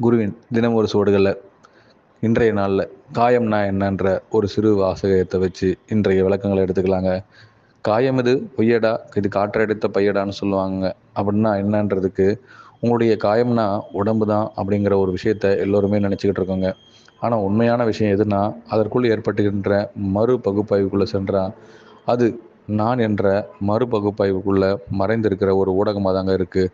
குருவின் தினம் ஒரு சுவடுகளில். இன்றைய நாளில் காயம்னா என்னன்ற ஒரு சிறு வாசகத்தை வச்சு இன்றைய விளக்கங்களை எடுத்துக்கலாங்க. காயம் இது பொய்யடா? இது காற்றடித்த பையடான்னு சொல்லுவாங்க. அப்படின்னா என்னன்றதுக்கு உங்களுடைய காயம்னா உடம்பு தான் அப்படிங்கிற ஒரு விஷயத்த எல்லோருமே நினச்சிக்கிட்டு இருக்கோங்க. ஆனால் உண்மையான விஷயம் எதுனா அதற்குள் ஏற்பட்டுகின்ற மறு பகுப்பாய்வுக்குள்ளே சென்றால் அது நான் என்ற மறு பகுப்பாய்வுக்குள்ளே மறைந்திருக்கிற ஒரு ஊடகமாக தாங்க இருக்குது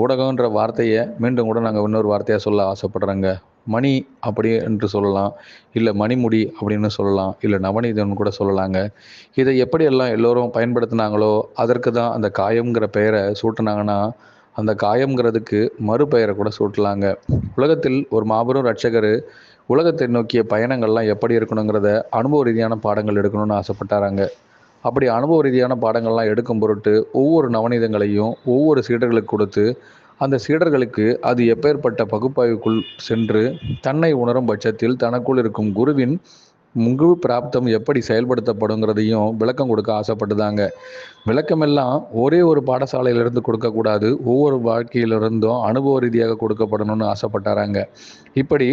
ஊடகன்ற வார்த்தையை மீண்டும் கூட நாங்கள் இன்னொரு வார்த்தையாக சொல்ல ஆசைப்படுறோங்க. மணி அப்படி என்று சொல்லலாம். இல்லை மணிமுடி அப்படின்னு சொல்லலாம். இல்லை நவநீதன் கூட சொல்லலாங்க. இதை எப்படியெல்லாம் எல்லோரும் பயன்படுத்தினாங்களோ அதற்கு தான் அந்த காயம்ங்கிற பெயரை சூட்டினாங்கன்னா அந்த காயம்ங்கிறதுக்கு மறுபெயரை கூட சூட்டலாங்க. உலகத்தில் ஒரு மாபெரும் ரட்சகர் உலகத்தை நோக்கிய பயணங்கள்லாம் எப்படி இருக்கணுங்கிறத அனுபவ ரீதியான பாடங்கள் எடுக்கணும்னு ஆசைப்பட்டாராங்க. அப்படி அனுபவ ரீதியான பாடங்கள்லாம் எடுக்கும் பொருட்டு ஒவ்வொரு நவநீதங்களையும் ஒவ்வொரு சீடர்களுக்கு கொடுத்து அந்த சீடர்களுக்கு அது எப்பேற்பட்ட பகுப்பாய்வுக்குள் சென்று தன்னை உணரும் பட்சத்தில் தனக்குள் இருக்கும் குருவின் முழு பிராப்தம் எப்படி செயல்படுத்தப்படுங்கிறதையும் விளக்கம் கொடுக்க ஆசைப்பட்டுதாங்க. விளக்கமெல்லாம் ஒரே ஒரு பாடசாலையிலிருந்து கொடுக்கக்கூடாது. ஒவ்வொரு வாழ்க்கையிலிருந்தும் அனுபவ ரீதியாக கொடுக்கப்படணும்னு ஆசைப்பட்டாராங்க. இப்படி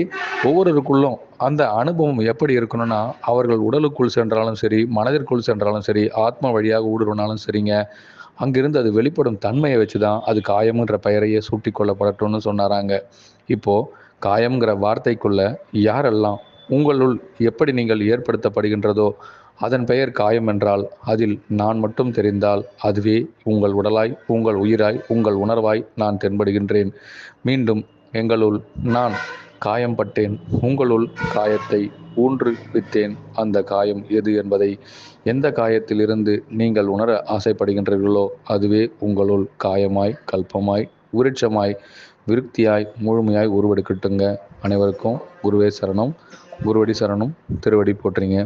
ஒவ்வொருவருக்குள்ளும் அந்த அனுபவம் எப்படி இருக்கணும்னா அவர்கள் உடலுக்குள் சென்றாலும் சரி மனதிற்குள் சென்றாலும் சரி ஆத்மா வழியாக ஊடுருவினாலும் சரிங்க. அங்கிருந்து அது வெளிப்படும் தன்மையை வச்சு தான் அது காயம்ன்ற பெயரையே சூட்டி கொள்ளப்படட்டும்னு சொன்னாராங்க. இப்போது காயம்ங்கிற வார்த்தைக்குள்ள யாரெல்லாம் உங்களுள் எப்படி நீங்கள் ஏற்படுத்தப்படுகின்றதோ அதன் பெயர் காயம் என்றால் அதில் நான் மட்டும் தெரிந்தால் அதுவே உங்கள் உடலாய் உங்கள் உயிராய் உங்கள் உணர்வாய் நான் தென்படுகின்றேன். மீண்டும் எங்களுள் நான் காயம்பட்டேன் உங்களுள் காயத்தை ஊன்று வித்தேன் அந்த காயம் எது என்பதை எந்த காயத்திலிருந்து நீங்கள் உணர ஆசைப்படுகின்றீர்களோ அதுவே உங்களுள் காயமாய் கல்பமாய் விருட்சமாய் விருத்தியாய் முழுமையாய் உருவெடுக்கட்டுங்க அனைவருக்கும் குருவே சரணம். குருவடி சரணம். திருவடி போட்டுறீங்க